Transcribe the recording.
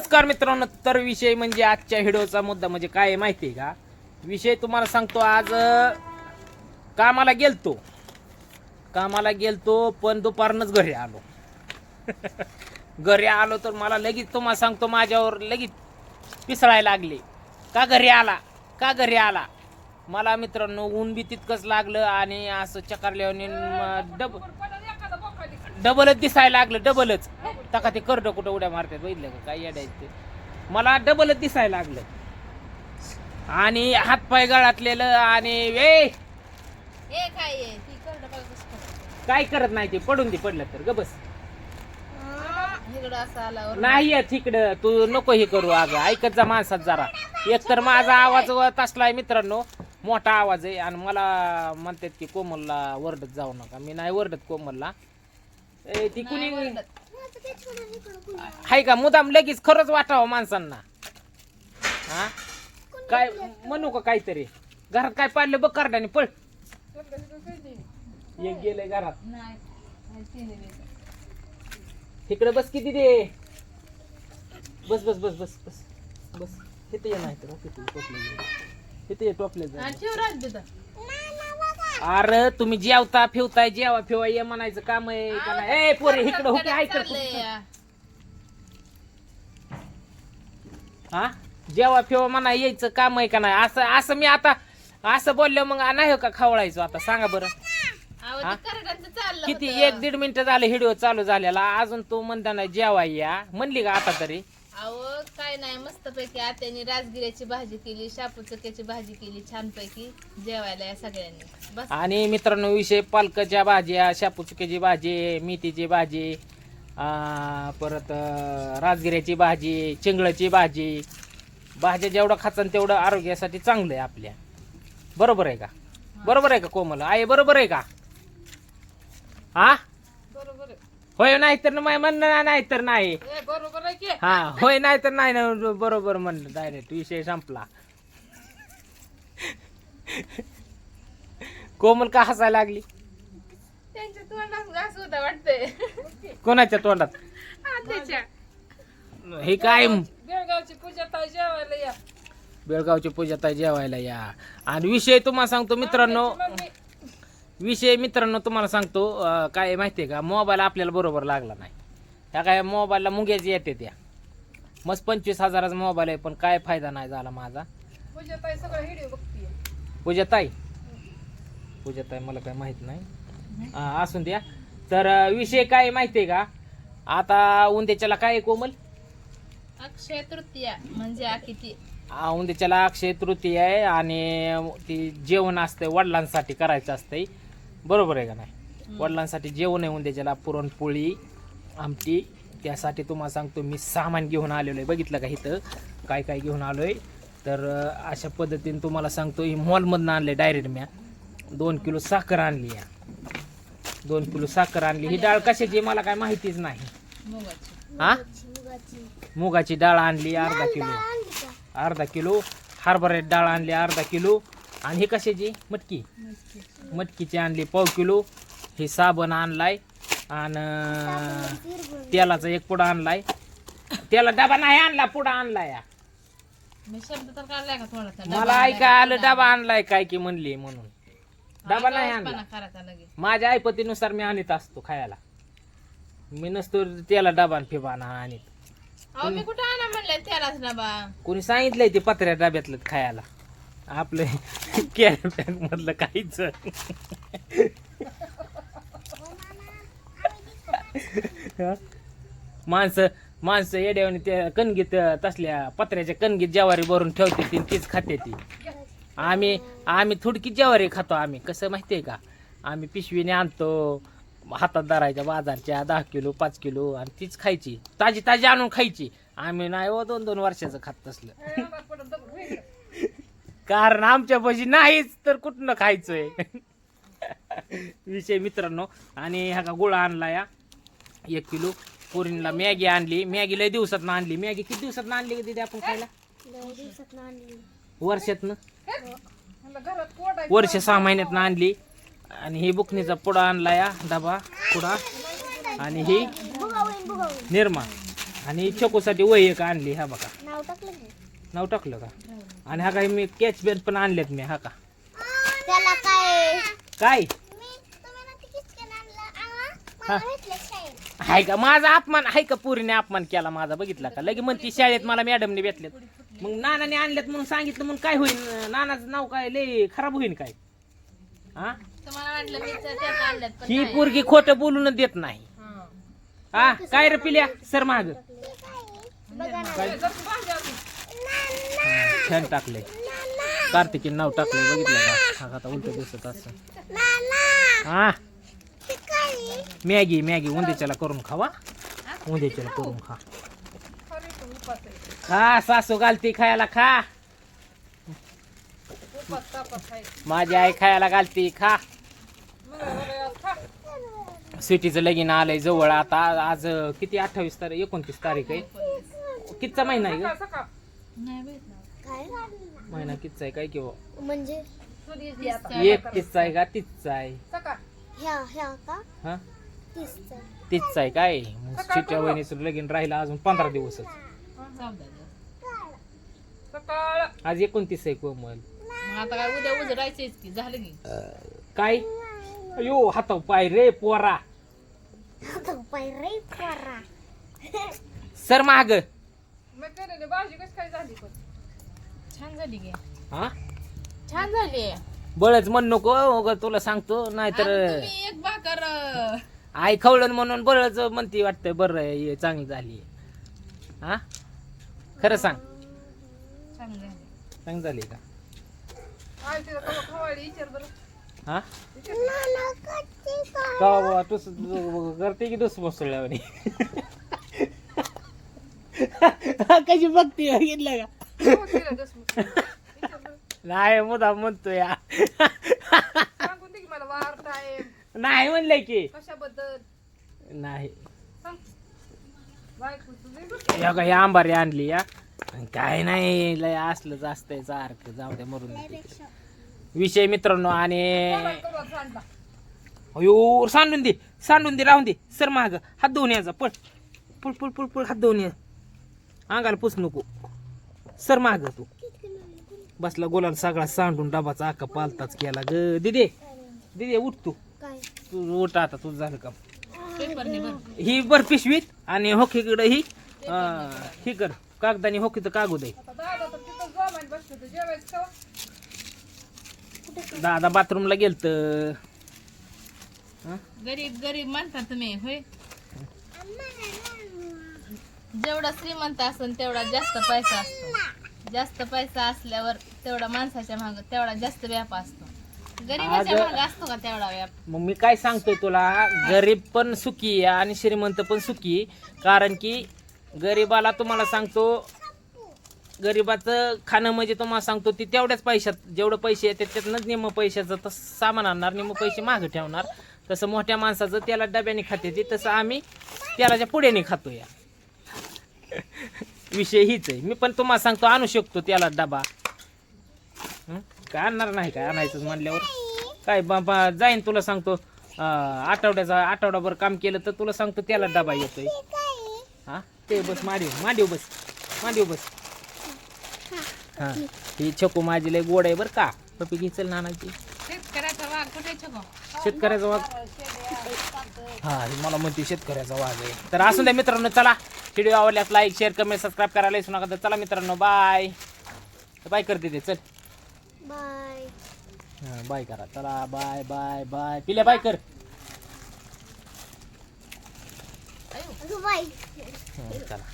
नमस्कार मित्रांनो तर विषय म्हणजे आजच्या व्हिडिओचा मुद्दा म्हणजे काय माहिती आहे का? विषय तुम्हाला सांगतो आज कामाला गेलतो. कामाला गेलतो पण दुपारनच घरी आलो. घरी आलो तर मला लगेच तुम्हाला सांगतो माझ्यावर लगेच पिसळायला लागले. का घरी आला? का घरी आला? मला मित्रांनो ऊन बी तितकंच लागलं आणि असं चकारल्याने डब डबलच दिसायला लागलं डबलच. टाका ते करडं कुठं उड्या मारतात बघितलं का? काय येडायचं ते. मला डबलच दिसायला लागलं. आणि हातपाय गळातलेलं आणि वे ए काय आहे? ती करडं बघ कसं करतं. काय करत नाही ते? पडून दे पडलं तर. ग बस. इकडं असं आल्यावर. नाही येत इकडं तू नको हे करू अगं. ऐकत जा माणसात जरा. एक तर माझा आवाज तसलाय मित्रांनो. मोठा आवाज आहे. आणि मला म्हणतात की कोमलला वरडत जाऊ नका. मी नाही वरडत कोमलला. ए, ती कुणी नाही ओरडत. हाय का? मुदाम लगेच खरंच वाटावं माणसांना. हा? काय म्हणू का काहीतरी? घरात काय पाडलं बघ करडाने पळ. एक गेलंय घरात. तिकडे बस किती दे बस बस बस बस बस बस. हे ये नाही तर इथे टोपले. इथे ये टोपले. जा. अरे तुम्ही जेवता फिवताय जेवा फिवा ये म्हणायचं काम आहे का नाही? ए पोरे इकडे होते ऐकत. हा? जेव्हा फिवा म्हणा यायचं काम आहे का नाही? असं असं मी आता असं बोललो मग नाही हो का खवळायचो आता? सांगा बरं. हा? किती. एक दीड मिनिट झालं व्हिडिओ चालू झालेला. अजून तू म्हणताना जेवा या. म्हणली का आता तरी? अहो काय नाही मस्तपैकी आत्याने राजगिऱ्याची भाजी केली शापू चक्याची भाजी केली छान पैकी जेवायला या सगळ्यांनी. बस. आणि मित्रांनो विषय पालकाच्या भाज्या शापूचक्याची भाजी मेथीची भाजी आ, परत राजगिऱ्याची भाजी चिंगळाची भाजी. भाज्या जेवढं खाचाल तेवढं आरोग्यासाठी चांगलं आहे आपल्या. बरोबर आहे का? बरोबर आहे का कोमल? आहे बरोबर आहे का? हा होय नाही तर नाही म्हणणं नाही तर नाही. ए, बरोबर आहे की? हा होय नाही तर नाही ना बरोबर म्हणलं डायरेक्ट विषय संपला. कोमल का हसायला लागली? त्यांच्या तोंडात होता वाटतंय. कोणाच्या तोंडात? आत्याच्या. हे काय? बेळगावची पूजा ताई जेवायला या. बेळगावची पूजाताई जेवायला या. आणि विषय तुम्हाला सांगतो मित्रांनो विषय मित्रांनो तुम्हाला सांगतो अं, काय आहे माहितीये का? मोबाईल आपल्याला बरोबर लागला नाही. ह्या काय मोबाईलला मुंग्याच येते त्या. मस्त पंचवीस हजाराचा मोबाईल आहे पण काय फायदा नाही झाला माझा. पूजा ताई सगळं व्हिडिओ बघतीये. पूजाताई? पूजाताई मला काय माहीत नाही. हा, असून द्या. तर अं, विषय काय आहे माहितीये का? आता उंद्याच्याला काय आहे कोमल? अक्षय तृतीया म्हणजे उंद्याच्याला अक्षय तृतीय आहे आणि ती जेवण असतंय वडिलांसाठी करायचं असतंय. बरोबर आहे का नाही? वडिलांसाठी जेवण आहे उंद्याच्याला पुरणपोळी आमटी. त्यासाठी तुम्हाला सांगतो मी सामान घेऊन आलेलो आहे बघितलं का इथं? काय काय घेऊन आलो आहे तर अशा पद्धतीने तुम्हाला सांगतो ही मॉलमधनं आणले डायरेक्ट म्या दोन किलो साखर आणली या. दोन किलो साखर आणली. ही डाळ कशाची आहे? मला काय माहितीच नाही. मुगाची. हा? मुगाची. डाळ आणली अर्धा किलो. अर्धा किलो. हरभऱ्याची डाळ आणली अर्धा किलो. आणि ही कशाची मटकी. मटकीची आणली पाव किलो. हे साबण आणलाय. आणि तेलाचा एक पुडा आणलाय. त्याला डबा नाही आणला पुडा आणलाय. मला ऐका आलं डबा आणलाय काय की म्हणली म्हणून. डबा नाही आणला. माझ्या ऐपतीनुसार मी आणत असतो खायला. मी नसतो त्याला डबा फिबा आणत. कुठं आणा म्हणलं त्यालाच ना बा कोणी सांगितलंय ते पत्र्या डब्यातलं खायला. आपलं कॅरी बॅग मधलं काहीच. माणसं माणसं येड्यावानी त्या कणगीत तसल्या पत्र्याच्या कणगीत ज्वारी भरून ठेवते ती तीच खाते ती. आम्ही आम्ही थोडकी ज्वारी खातो आम्ही. कसं माहितीये का? आम्ही पिशवीने आणतो हातात धरायच्या बाजारच्या दहा किलो पाच किलो आणि तीच खायची. ताजी ताजी आणून खायची. आम्ही नाही हो दोन दोन वर्षाचं खात तसलं. कारण आमच्या पाशी नाहीच तर कुठनं खायचंय? विषय मित्रांनो आणि ह्या का गुळ आणला या एक किलो पोरींला मॅगी आणली. मॅगी लय दिवसात आणली. मॅगी किती दिवसात आणली का तिथे आपण खायला? वर्षातनं? वर्ष सहा महिन्यात आणली. आणि ही बुकणीचा पुडा आणला या डबा पुडा. आणि ही निर्मा. आणि चकोसाठी वही एक आणली हा बघा. नाव टाकलं की नाव टाकलं का? आणि हा काही मी कॅच पेन पण आणलेत मी हा का? त्याला काय? काय? हा. हाय का? माझा अपमान हाय का पुरीने अपमान केला माझा? बघितला का? लगे म्हणती शाळेत मला मॅडमने भेटलेत. मग नानाने आणल्यात म्हणून सांगितलं म्हणून काय होईल नानाचं नाव काय? लय खराब होईल काय? हा तुम्हाला वाटलं मी तर त्यात आणल्यात पण ही नाही. पोरगी खोटं बोलून देत नाही. हं. काय रे पिल्या? सर माग. बघा ना. काय? फॅन टाकले. कार्तिकीन नाव टाकलंय बघितलं का? हा आता उलट दिसत असं. हा? मॅगी मॅगी उंदेच्याला करून खावा. उंदेच्याला करून खा. खा सासू घालती खायला खा. माझी आई खायला घालती खा. सिटीचं लगीन आलंय जवळ आता. आज किती? अठ्ठावीस तारीख एकोणतीस तारीख आहे. कितीचा महिना आहे काय महिना कितीचा आहे काय किंवा म्हणजे? एकतीसचा आहे का तीसचा आहे? ह्या ह्या का? हा? तीसचा तीसचा आहे काय? मग सिटीच्या वहिनीचं लगीन राहिलं अजून पंधरा दिवसच. आज एकोणतीस आहे कोमल. मग आता काय उद्या उद्या राहायचंच की झालं की. काय? अयो हाता पाय रे पोरा. पाय रे पोरा. सर माग. छान झाली की. हा? छान झाली. बळच म्हण नको तुला सांगतो नाहीतर आणि तुम्ही एक भाकर. अं, आई खवळण म्हणून बळच म्हणती वाटतंय बरं हे चांगली झाली. हा? खरं सांग. चांगली झाली. चांगली झाली का? हा? बाबा तूच करते की दुस मुसळल्यावानी कशी बघते बघितलं का? नाही मुदा म्हणतो या नाही म्हणलंय की. कशाबद्दल नाही. या का या आंबारी आणली या. काय नाही लय असलंच असतंय सारखं. जाऊ दे मरून दे तिकडे. विषय मित्रांनो आणि अयो सांडून दे सांडून दे राहून दे. सर माग. हात धुवून यायचा. पळ पळ पळ पळ पळ हात धुवून ये. अंगाला पुस नको. सर माग तू. बसला गोलाला सगळा सांडून डबाचा आका पालताच केला ग. दिदे दिदे उठ तू. काय? तू उठ आता तुझं झालं का ही बर पिशवीत आणि होकीकडे ही अं, ही कर. कागदानी होकीचं कागद आहे दादा बाथरूमला गेलत. गरीब गरीब म्हणता तुम्ही होय? जेवढा श्रीमंत असन तेवढा जास्त पैसा असतो. जास्त पैसा असल्यावर तेवढा माणसाच्या माग तेवढा जास्त व्याप असतो. गरीबाच्या आज- माग असतो का तेवढा व्याप? मग मी काय सांगतोय तुला? गरीब पण सुखी आहे आणि श्रीमंत पण सुखी आहे. कारण की गरीबाला तुम्हाला सांगतो गरीबाचं खाणं म्हणजे तुम्हाला सांगतो ती तेवढ्याच पैशात जेवढं पैसे येतात त्यातनंच निम्म पैशाचं तसं सामान आणणार निम्म पैसे मागं ठेवणार. तसं मोठ्या माणसाचं त्याला डब्याने खाते ती तसं आम्ही त्यालाच्या पुढेने खातो या विषय हीच आहे. मी पण तुम्हाला सांगतो आणू शकतो त्याला डबा? काय आणणार नाही काय आणायचं म्हणल्यावर. काय बाबा जाईन तुला सांगतो. आठवड्याचा आठवडाभर काम केलं तर तुला सांगतो त्याला डबा येतोय. हा? ते बस मांडीव मांडीव बस. मांडीव बस. हा. ही छकू माझी लय गोड आहे बरं का. पप्पी घे नानाची. शेतकऱ्याचा वाघ. हा ही मला म्हणते शेतकऱ्याचा वाघ आहे. तर असून द्या मित्रांनो चला. व्हिडिओ आवडल्यास लाईक शेअर कमेंट सबस्क्राईब करायला विसरू नका. तर चला मित्रांनो बाय बाय करते ते चल. बाय हा, बाय करा. चला बाय बाय बाय पिल्या बाय कर. हा, चला.